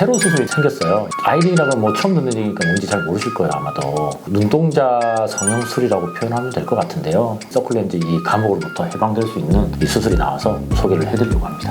새로운 수술이 생겼어요. 아이린이라고 뭐 처음 듣는 얘기니까 뭔지 잘 모르실 거예요 아마도. 눈동자 성형술이라고 표현하면 될 것 같은데요. 서클렌즈 이 감옥으로부터 해방될 수 있는 이 수술이 나와서 소개를 해드리려고 합니다.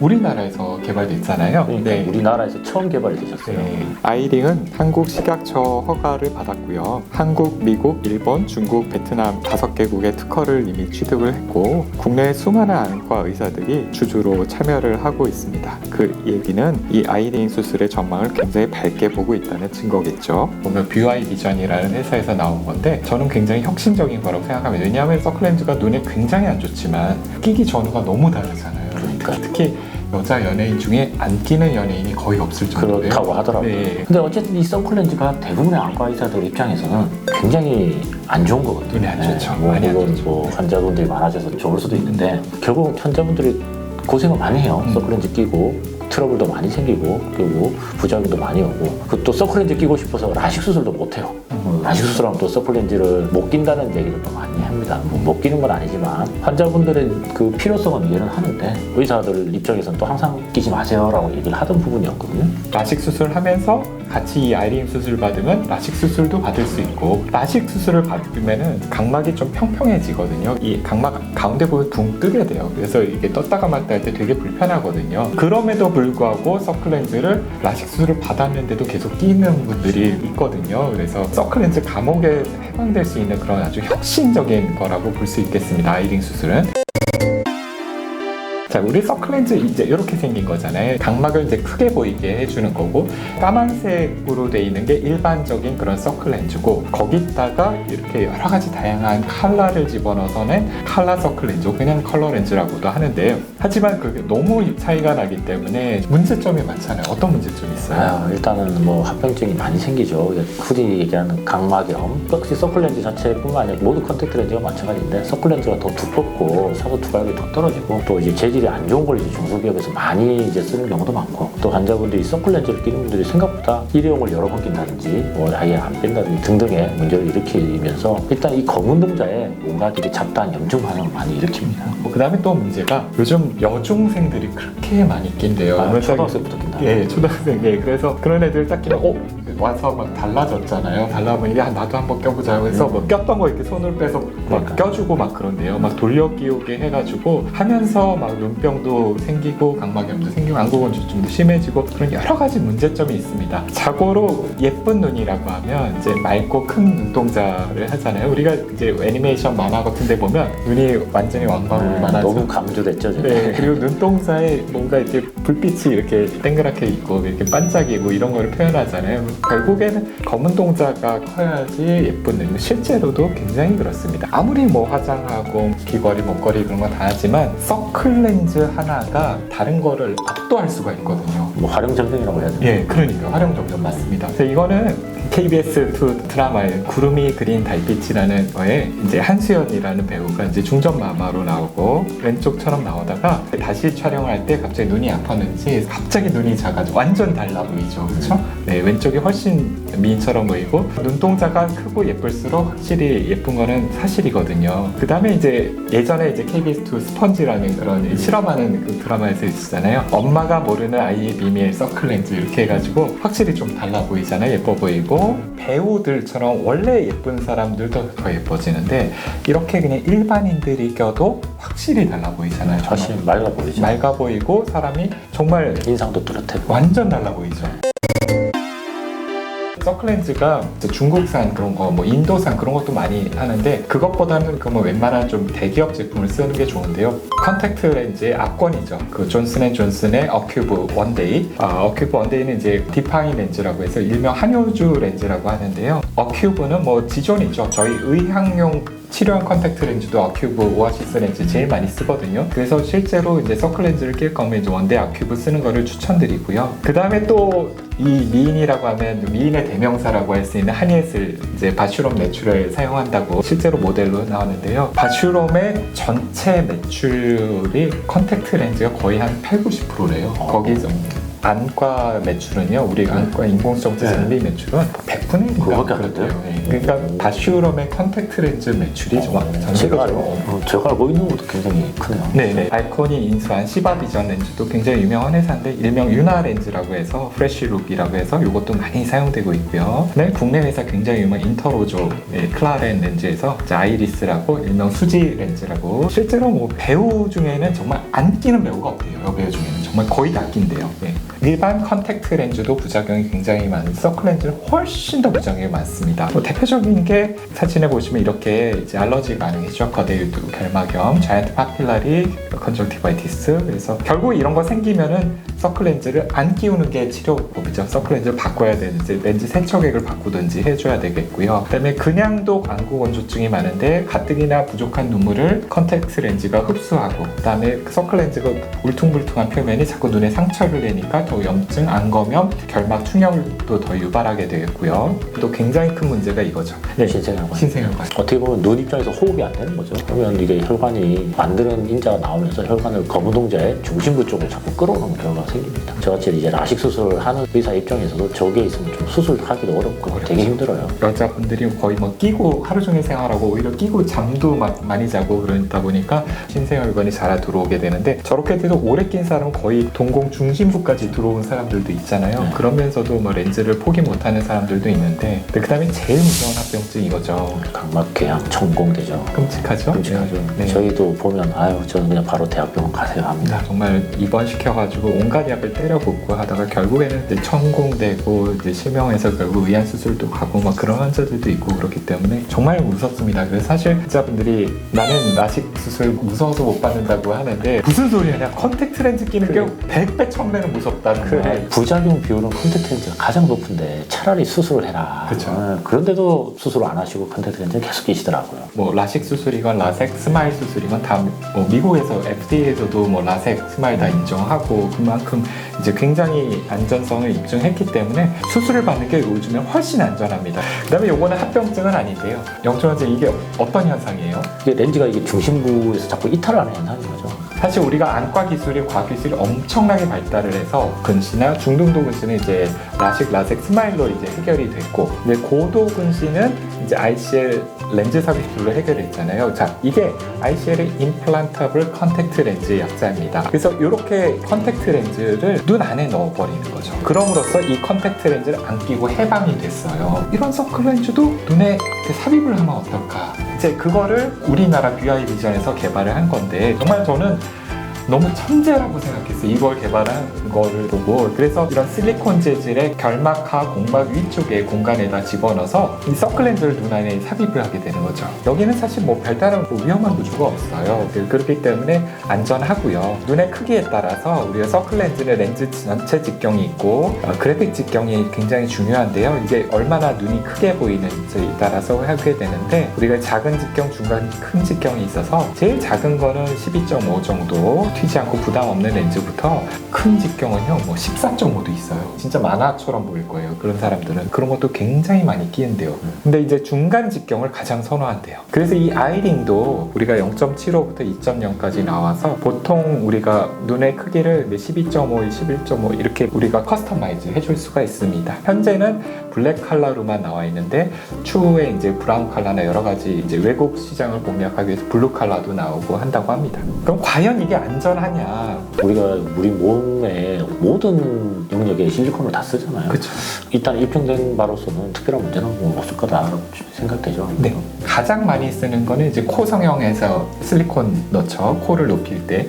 우리나라에서 개발됐잖아요. 그러니까 우리나라에서 처음 개발이 되셨어요. 네. 아이링은 한국 식약처 허가를 받았고요. 한국, 미국, 일본, 중국, 베트남 다섯 개국의 특허를 이미 취득을 했고 국내 수많은 안과 의사들이 주주로 참여를 하고 있습니다. 그 얘기는 이 아이링 수술의 전망을 굉장히 밝게 보고 있다는 증거겠죠. 보면 뷰아이 비전이라는 회사에서 나온 건데 저는 굉장히 혁신적인 거라고 생각합니다. 왜냐하면 서클렌즈가 눈에 굉장히 안 좋지만 끼기 전후가 너무 다르잖아요. 그러니까. 특히 여자 연예인 중에 안 끼는 연예인이 거의 없을 정도예요. 그렇다고 하더라고요. 네. 근데 어쨌든 이 선클렌즈가 대부분의 안과 의사들 입장에서는 굉장히 안 좋은 거거든요. 눈에 안 좋죠. 뭐 많이 안 물론 좋죠. 뭐 환자분들이 많아져서 좋을 수도 있는데 결국 환자분들이 고생을 많이 해요. 음. 서클렌즈 끼고 트러블도 많이 생기고 그리고 부작용도 많이 오고 그또 서클렌즈 끼고 싶어서 라식 수술도 못 해요. 음. 라식 수술하면 또 서플렌즈를 못 낀다는 얘기를 또 많이 합니다. 뭐못 끼는 건 아니지만 환자분들의 그 필요성은 이해는 하는데 의사들 입장에서는 또 항상 끼지 마세요라고 얘기를 하던 부분이었거든요. 라식 수술하면서 같이 이 아이린 수술 받으면 라식 수술도 받을 수 있고 라식 수술을 받으면은 각막이 좀 평평해지거든요. 이 각막 가운데 보면 붕 뜨게 돼요. 그래서 이게 떴다가 맞다 할 때 되게 불편하거든요. 그럼에도 불구하고 서클렌즈를 라식 수술을 받았는데도 계속 끼는 분들이 있거든요. 그래서 서클렌즈 감옥에 해방될 수 있는 그런 아주 혁신적인 거라고 볼 수 있겠습니다. 아이링 수술은. 자, 우리 서클렌즈 이제 이렇게 생긴 거잖아요. 각막을 이제 크게 보이게 해주는 거고, 까만색으로 돼 있는 게 일반적인 그런 서클렌즈고, 거기다가 이렇게 여러 가지 다양한 컬러를 집어넣어서는 컬러 서클렌즈, 그냥 컬러 렌즈라고도 하는데요. 하지만 그게 너무 차이가 나기 때문에 문제점이 많잖아요. 어떤 문제점이 있어요? 아, 일단은 뭐 합병증이 많이 생기죠. 흔히 얘기하는 각막염. 역시 서클렌즈 자체뿐만 아니라 모든 컨택트 렌즈가 마찬가지인데 서클렌즈가 더 두껍고 사소 투과력이 더 떨어지고 또 이제 재질 이 안 좋은 걸 이제 중소기업에서 많이 이제 쓰는 경우도 많고 또 환자분들이 서클렌즈를 끼는 분들이 생각보다 일회용을 여러 번 낀다든지 뭐 아예 안 뺀다든지 등등의 문제를 일으키면서 일단 이 검은 동자에 뭔가 되게 잡다한 염증 반응을 많이 일으킵니다. 뭐 그다음에 또 문제가 요즘 여중생들이 그렇게 많이 낀대요. 아, 초등학생부터 낀다. 예, 초등학생. 예, 그래서 그런 애들 딱 끼면 어 와서 막 달라졌잖아요. 달라보면 야 나도 한번 껴보자. 그래서 뭐 꼈던 거 이렇게 손을 빼서 막 음. 그러니까. 껴주고 막 그런데요. 막 돌려 끼우게 해가지고 하면서 막 눈병도 생기고 각막염도 생기고 안구건조증도 심해지고 그런 여러 가지 문제점이 있습니다. 자고로 예쁜 눈이라고 하면 이제 맑고 큰 눈동자를 하잖아요. 우리가 이제 애니메이션 만화 같은데 보면 눈이 완전히 왕방울이 네, 많아져. 너무 강조됐죠. 지금. 네, 그리고 눈동자에 뭔가 이렇게 불빛이 이렇게 동그랗게 있고 이렇게 반짝이고 이런 거를 표현하잖아요. 결국에는 검은 동자가 커야지 예쁜 눈. 실제로도 굉장히 그렇습니다. 아무리 뭐 화장하고 귀걸이, 목걸이 그런 거다 하지만 서클 렌즈 하나가 다른 거를 압도할 수가 있거든요. 뭐 활용점등이라고 해야 되나? 예, 그러니까 활용 점점 맞습니다. 그래서 이거는 KBS2 드라마의 구름이 그린 달빛이라는 거에 이제 한수연이라는 배우가 이제 중전 마마로 나오고 왼쪽처럼 나오다가 다시 촬영할 때 갑자기 눈이 아팠는지 갑자기 눈이 작아지고 완전 달라 보이죠, 그렇죠? 네, 왼쪽이 훨씬 미인처럼 보이고 눈동자가 크고 예쁠수록 확실히 예쁜 거는 사실이거든요. 그 다음에 이제 예전에 이제 KBS2 스펀지라는 그런 실험하는 그 드라마에서 있었잖아요. 엄마가 모르는 아이의 비밀 서클렌즈 이렇게 해가지고 확실히 좀 달라 보이잖아요. 예뻐 보이고 배우들처럼 원래 예쁜 사람들도 더 예뻐지는데 이렇게 그냥 일반인들이 껴도 확실히 달라 보이잖아요. 훨씬 맑아 보이죠. 맑아 보이고 사람이 정말 인상도 뚜렷하고. 완전 달라 보이죠. 서클렌즈가 중국산 그런 거, 뭐 인도산 그런 것도 많이 하는데 그것보다는 그 뭐 웬만한 좀 대기업 제품을 쓰는 게 좋은데요. 컨택트 렌즈의 압권이죠. 그 존슨앤존슨의 어큐브 원데이. 아, 어큐브 원데이는 이제 디파인 렌즈라고 해서 일명 한효주 렌즈라고 하는데요. 어큐브는 뭐 지존이죠. 저희 의학용 치료용 컨택트 렌즈도 아큐브 오아시스 렌즈 제일 많이 쓰거든요. 그래서 실제로 이제 서클 렌즈를 낄 거면 이제 원데 아큐브 쓰는 거를 추천드리고요. 그 다음에 또 이 미인이라고 하면 미인의 대명사라고 할 수 있는 한예슬 이제 바슈롬 매출을 사용한다고 실제로 모델로 나오는데요. 바슈롬의 전체 매출이 컨택트 렌즈가 거의 한 8, 90%래요. 어. 거기 안과 매출은요, 우리 안과 인공성체 장비 매출은 6분의 1인가 그거밖에 안 돼요? 그러니까 다슈럼의 컨택트 렌즈 매출이 정말 제가, 전세계적으로 어, 제가 알고 있는 것도 굉장히 크네요. 네네. 알콘이 인수한 시바 비전 렌즈도 굉장히 유명한 회사인데 일명 유나 렌즈라고 해서 프레쉬룩이라고 해서 이것도 많이 사용되고 있고요. 그다음에 국내 회사 굉장히 유명한 인터로조의 클라렌 렌즈에서 아이리스라고 일명 수지 렌즈라고 실제로 뭐 배우 중에는 정말 안 끼는 배우가 없대요. 여배우 중에는 정말 거의 다 낀대요. 네. 일반 컨택트 렌즈도 부작용이 굉장히 많은 서클 렌즈는 훨씬 더 부작용이 많습니다. 뭐 대표적인 게 사진에 보시면 이렇게 이제 알러지 반응이죠. 거대유두, 결막염, 자이언트 파필라리, 컨정티바이티스. 그래서 결국 이런 거 생기면은 서클 렌즈를 안 끼우는 게 치료법이죠. 서클 렌즈를 바꿔야 되는지 렌즈 세척액을 바꾸든지 해줘야 되겠고요. 그다음에 그냥도 안구 건조증이 많은데 가뜩이나 부족한 눈물을 컨택트 렌즈가 흡수하고 그다음에 서클 렌즈가 울퉁불퉁한 표면이 자꾸 눈에 상처를 내니까 더 염증, 안검염, 결막 충혈도 더 유발하게 되겠고요. 또 굉장히 큰 문제가 이거죠. 네, 신생혈관. 신생혈관. 어떻게 보면 눈 입장에서 호흡이 안 되는 거죠. 그러면 이게 혈관이 만드는 인자가 나오면서 혈관을 거무동자의 중심부 쪽으로 자꾸 끌어오는 결과가 생깁니다. 저같이 이제 라식 수술을 하는 의사 입장에서도 저게 있으면 좀 수술하기도 어렵고 되게 힘들어요. 여자분들이 거의 뭐 끼고 하루 종일 생활하고 오히려 끼고 잠도 마- 많이 자고 그러다 보니까 신생혈관이 잘 들어오게 되는데 저렇게 돼도 오래 낀 사람은 거의 동공 중심부까지 들어온 사람들도 있잖아요. 네. 그러면서도 뭐 렌즈를 포기 못하는 사람들도 있는데 그 다음에 제일 무서운 합병증 이거죠. 각막 궤양 천공되죠. 끔찍하죠? 끔찍하죠. 네. 저희도 보면 아유 저는 그냥 바로 대학병원 가세요 합니다. 정말 입원시켜가지고 온갖 약을 때려 붓고 하다가 결국에는 이제 천공되고 이제 실명해서 결국 의안 수술도 가고 막 그런 환자들도 있고 그렇기 때문에 정말 무섭습니다. 그래서 사실 환자분들이 나는 라식 수술 무서워서 못 받는다고 하는데 무슨 소리냐 컨택트 렌즈 끼는 게 100배 1000배는 무섭다는 그래. 부작용 비율은 컨택트 렌즈가 가장 높은데 차라리 수술을 해라. 그쵸. 어, 그런데도 수술 안 하시고 컨택트 렌즈는 계속 끼시더라고요. 뭐 라식 수술이건 라섹 스마일 수술이건 다 뭐 미국에서 FDA에서도 뭐 라섹 스마일 다 인정하고 그만큼 이제 굉장히 안전성을 입증했기 때문에 수술을 받는 게 요즘에 훨씬 안전합니다. 그다음에 요거는 합병증은 아닌데요. 영철 원장 이게 어떤 현상이에요? 이게 렌즈가 이게 중심부에서 자꾸 이탈하는 현상인 거죠. 사실 우리가 안과 기술이 과학 기술이 엄청나게 발달을 해서 근시나 중등도 근시는 이제 라식, 라섹, 스마일로 이제 해결이 됐고, 근데 고도 근시는 이제 ICL 렌즈 삽입 기술로 해결했잖아요. 자, 이게 ICL의 임플란터블 컨택트 렌즈 약자입니다. 그래서 이렇게 컨택트 렌즈를 눈 안에 넣어버리는 거죠. 그럼으로써 이 컨택트 렌즈를 안 끼고 해방이 됐어요. 이런 서클 렌즈도 눈에 삽입을 하면 어떨까? 이제 그거를 우리나라 BI 비전에서 개발을 한 건데 정말 저는 너무 천재라고 생각했어요. 이걸 개발한 거를 보고 그래서 이런 실리콘 재질의 결막하 공막 위쪽에 공간에다 집어넣어서 이 서클렌즈를 눈 안에 삽입을 하게 되는 거죠. 여기는 사실 뭐 별다른 뭐 위험한 구조가 없어요. 그- 그렇기 때문에 안전하고요. 눈의 크기에 따라서 우리가 서클렌즈는 렌즈 전체 직경이 있고 어, 그래픽 직경이 굉장히 중요한데요. 이게 얼마나 눈이 크게 보이는지에 따라서 하게 되는데 우리가 작은 직경, 중간, 큰 직경이 있어서 제일 작은 거는 12.5 정도 튀지 않고 부담 없는 렌즈부터 큰 직경은요 뭐 14.5도 있어요. 진짜 만화처럼 보일 거예요. 그런 사람들은 그런 것도 굉장히 많이 끼는데요. 근데 이제 중간 직경을 가장 선호한대요. 그래서 이 아이링도 우리가 0.75부터 2.0까지 나와서 보통 우리가 눈의 크기를 12.5, 11.5 이렇게 우리가 커스터마이즈 해줄 수가 있습니다. 현재는 블랙 컬러로만 나와 있는데 추후에 이제 브라운 컬러나 여러 가지 이제 외국 시장을 공략하기 위해서 블루 컬러도 나오고 한다고 합니다. 그럼 과연 이게 안 전하냐? 우리가 우리 몸의 모든 영역에 실리콘을 다 쓰잖아요. 그렇죠. 일단 입증된 바로서는 특별한 문제는 뭐 없을 거다 생각되죠. 네. 가장 많이 쓰는 거는 이제 코 성형에서 실리콘 넣죠. 코를 높일 때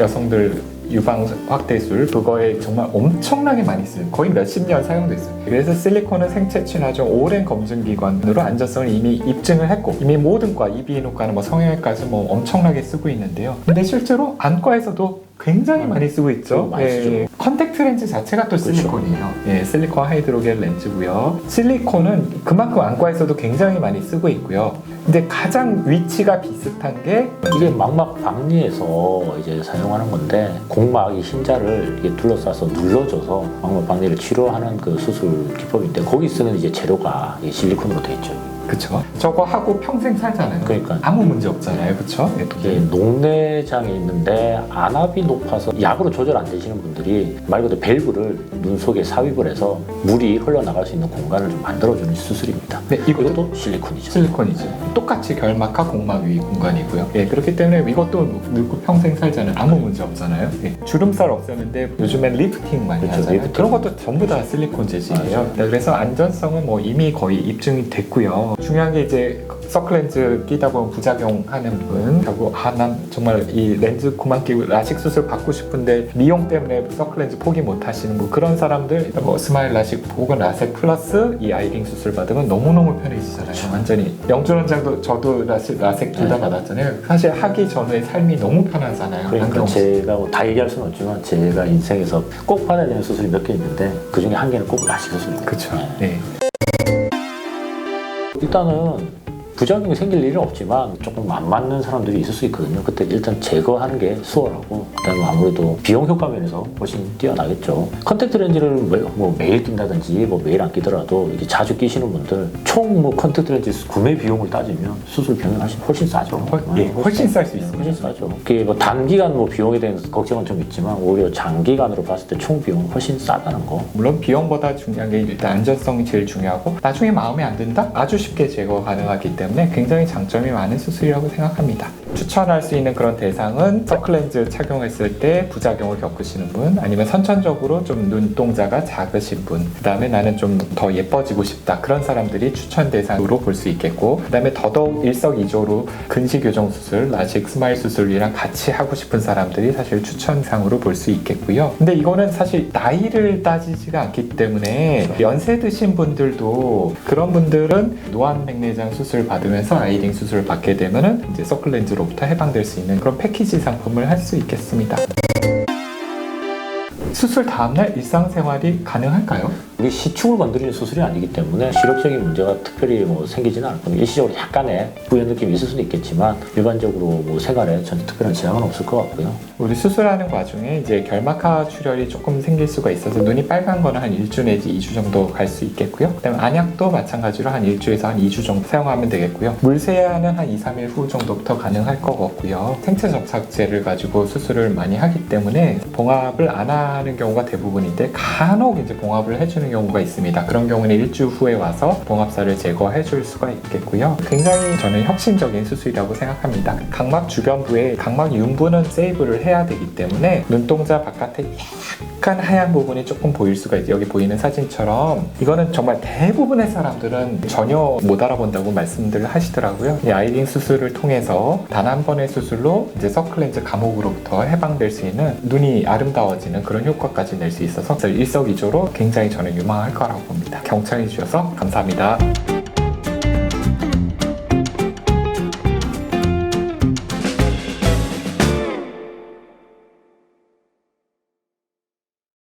여성들 유방 확대술 그거에 정말 엄청나게 많이 쓰는 거의 몇십 년 사용됐어요. 그래서 실리콘은 생체 친화적 오랜 검증 기관으로 안전성을 이미 입증을 했고 이미 모든 과 이비인후과는 뭐 성형외과에서 뭐 엄청나게 쓰고 있는데요. 근데 실제로 안과에서도 굉장히 많이 쓰고 있죠. 음, 많이. 예, 컨택트 렌즈 자체가 또 그렇죠. 실리콘이에요. 예, 실리콘 하이드로겔 렌즈고요. 실리콘은 그만큼 안과에서도 굉장히 많이 쓰고 있고요. 근데 가장 위치가 비슷한 게 이게 망막 박리에서 이제 사용하는 건데 공막이 흰자를 이게 둘러싸서 눌러줘서 망막 박리를 치료하는 그 수술 기법인데 거기 쓰는 이제 재료가 실리콘으로 되어 있죠. 그쵸? 저거 하고 평생 살잖아요. 그러니까요. 아무 문제 없잖아요. 그쵸? 예, 이게 녹내장이 있는데 안압이 높아서 약으로 조절 안 되시는 분들이 말 그대로 밸브를 눈 속에 삽입을 해서 물이 흘러나갈 수 있는 공간을 좀 만들어주는 수술입니다. 네, 이것도 이것도 실리콘이죠. 실리콘이죠. 똑같이 결막과 공막 위 공간이고요. 예, 그렇기 때문에 이것도 늙고 평생 살잖아요. 아무 문제 없잖아요. 예, 주름살 없애는데 요즘엔 리프팅 많이 그렇죠, 하잖아요. 리프팅. 그런 것도 전부 다 실리콘 재질이에요. 네, 그래서 안전성은 뭐 이미 거의 입증이 됐고요. 중요한 게 이제 서클렌즈 끼다 보면 부작용 하는 분 하고 아난 정말 이 렌즈 그만 끼고 라식 수술 받고 싶은데 미용 때문에 서클렌즈 포기 못 하시는 뭐 그런 사람들 뭐 스마일 라식 혹은 라섹 플러스 이 아이링 수술 받으면 너무너무 편해지잖아요 그렇죠. 완전히 영준 원장도 저도 라식, 라섹 둘 다 네. 받았잖아요 사실 하기 전에 삶이 너무 편하잖아요 그러니까. 제가 뭐 다 얘기할 수는 없지만 제가 인생에서 꼭 받아야 되는 수술이 몇 개 있는데 그 중에 한 개는 꼭 라식 수술입니다. 그쵸 네. 네. 일단은 부작용이 생길 일은 없지만 조금 안 맞는 사람들이 있을 수 있거든요. 그때 일단 제거하는 게 수월하고 그다음에 아무래도 비용 효과 면에서 훨씬 뛰어나겠죠. 컨택트 렌즈를 매, 뭐 매일 낀다든지 뭐 매일 안 끼더라도 이게 자주 끼시는 분들 총 뭐 컨택트 렌즈 구매 비용을 따지면 수술 병행 훨씬 훨씬 싸죠. 훨- 예, 훨씬 쌀 수 있습니다. 훨씬 싸죠. 그게 뭐 단기간 뭐 비용에 대한 걱정은 좀 있지만 오히려 장기간으로 봤을 때 총 비용 은 훨씬 싸다는 거. 물론 비용보다 중요한 게 일단 안전성이 제일 중요하고 나중에 마음에 안 든다? 아주 쉽게 제거 가능하기 때문에 굉장히 장점이 많은 수술이라고 생각합니다. 추천할 수 있는 그런 대상은 서클렌즈 착용했을 때 부작용을 겪으시는 분 아니면 선천적으로 좀 눈동자가 작으신 분 그 다음에 나는 좀 더 예뻐지고 싶다 그런 사람들이 추천 대상으로 볼 수 있겠고 그 다음에 더더욱 일석이조로 근시 교정 수술, 라식 스마일 수술이랑 같이 하고 싶은 사람들이 사실 추천상으로 볼 수 있겠고요. 근데 이거는 사실 나이를 따지지가 않기 때문에 연세 드신 분들도 그런 분들은 노안 백내장 수술 받 으면서 아이링 수술을 받게 되면은 이제 서클렌즈로부터 해방될 수 있는 그런 패키지 상품을 할 수 있겠습니다. 수술 다음날 일상생활이 가능할까요? 이게 시축을 건드리는 수술이 아니기 때문에 시력적인 문제가 특별히 뭐 생기지는 겁니다. 일시적으로 약간의 부연 느낌이 있을 수는 있겠지만 일반적으로 뭐 생활에 전혀 특별한 지장은 없을 것 같고요. 우리 수술하는 과정에 이제 결막하 출혈이 조금 생길 수가 있어서 눈이 빨간 거는 한 1주 내지 2주 정도 갈 수 있겠고요. 그다음에 안약도 마찬가지로 한 1주에서 한 2주 정도 사용하면 되겠고요. 물세야는 한 2, 3일 후 정도부터 가능할 것 같고요. 생체 접착제를 가지고 수술을 많이 하기 때문에 봉합을 안하 는 경우가 대부분인데 간혹 이제 봉합을 해주는 경우가 있습니다. 그런 경우는 일주 후에 와서 봉합살을 제거해 줄 수가 있겠고요. 굉장히 저는 혁신적인 수술이라고 생각합니다. 각막 주변부에 각막 윤부는 세이브를 해야 되기 때문에 눈동자 바깥에 약간 하얀 부분이 조금 보일 수가 있죠. 여기 보이는 사진처럼 이거는 정말 대부분의 사람들은 전혀 못 알아본다고 말씀들을 하시더라고요. 이 아이링 수술을 통해서 단 한 번의 수술로 이제 서클렌즈 감옥으로부터 해방될 수 있는 눈이 아름다워지는 그런 효과까지 낼 수 있어서 일석이조로 굉장히 저는 유망할 거라고 봅니다. 경청해 주셔서 감사합니다.